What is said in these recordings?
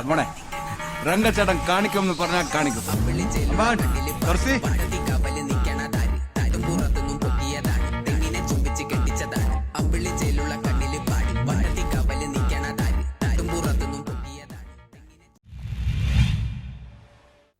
മോനെ രംഗച്ചേട്ടൻ കാണിക്കുമെന്ന് പറഞ്ഞാൽ കാണിക്കും.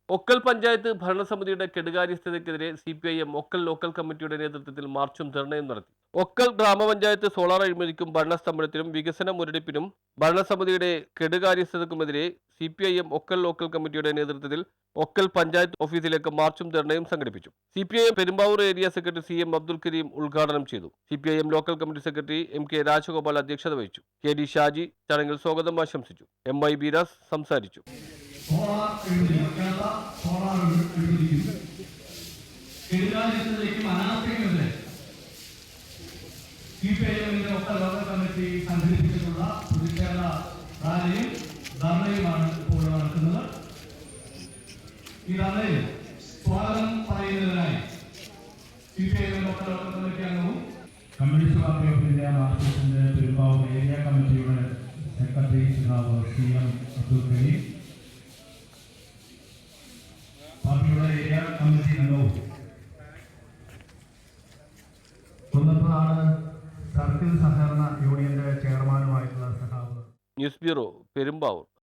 ഒക്കൽ പഞ്ചായത്ത് ഭരണസമിതിയുടെ കെടുകാര്യസ്ഥതയ്ക്കെതിരെ C P I M Okkal local കമ്മിറ്റിയുടെ നേതൃത്വത്തിൽ മാർച്ചും ധർണയും നടത്തി. ഒക്കൽ ഗ്രാമപഞ്ചായത്ത് സോളാർ അഴിമതിക്കും ഭരണസ്തംഭനത്തിനും വികസന മുരടിപ്പിനും ഭരണസമിതിയുടെ കെടുകാര്യസ്ഥതയ്ക്കുമെതിരെ C P I M Okkal local കമ്മിറ്റിയുടെ നേതൃത്വത്തിൽ ഒക്കൽ പഞ്ചായത്ത് ഓഫീസിലേക്ക് മാർച്ചും ധർണയും സംഘടിപ്പിച്ചു. C P I M Perumbavoor area secretary C M Abdul Kareem ഉദ്ഘാടനം ചെയ്തു. C P I M local committee secretary M K Rajagopal അധ്യക്ഷത വഹിച്ചു. കെ ഡി ഷാജി ചടങ്ങിൽ സ്വാഗതം ആശംസിച്ചു. എം ഐ ബീരാസ് സംസാരിച്ചു. എഴുതിയിരിക്കുന്നു കെടുകാര്യത്തിലേക്കും അനാസ്ഥയ്ക്കുമെതിരെ സി പി ഐ എമ്മിന്റെ ഒക്കെ ലോക കമ്മിറ്റി സംഘടിപ്പിച്ചിട്ടുള്ള പ്രതിഷേധ റാലിയും ധർണയുമാണ് ഇപ്പോൾ ഈ ധർണയിൽ സ്വാഗതം പറയുന്നതിനായി C P I communist party of India മാർക്സിസ്റ്റിന്റെ area കമ്മിറ്റിയുടെ secretary C M. Abdul Kareem പാർട്ടിയുടെ ഏരിയ കമ്മിറ്റി അംഗവും കുന്നപ്പനാട് സഹകരണ യൂണിയന്റെ ചെയർമാനുമായിട്ടുള്ള സഖാവ് ന്യൂസ് ബ്യൂറോ പെരുമ്പാവൂർ.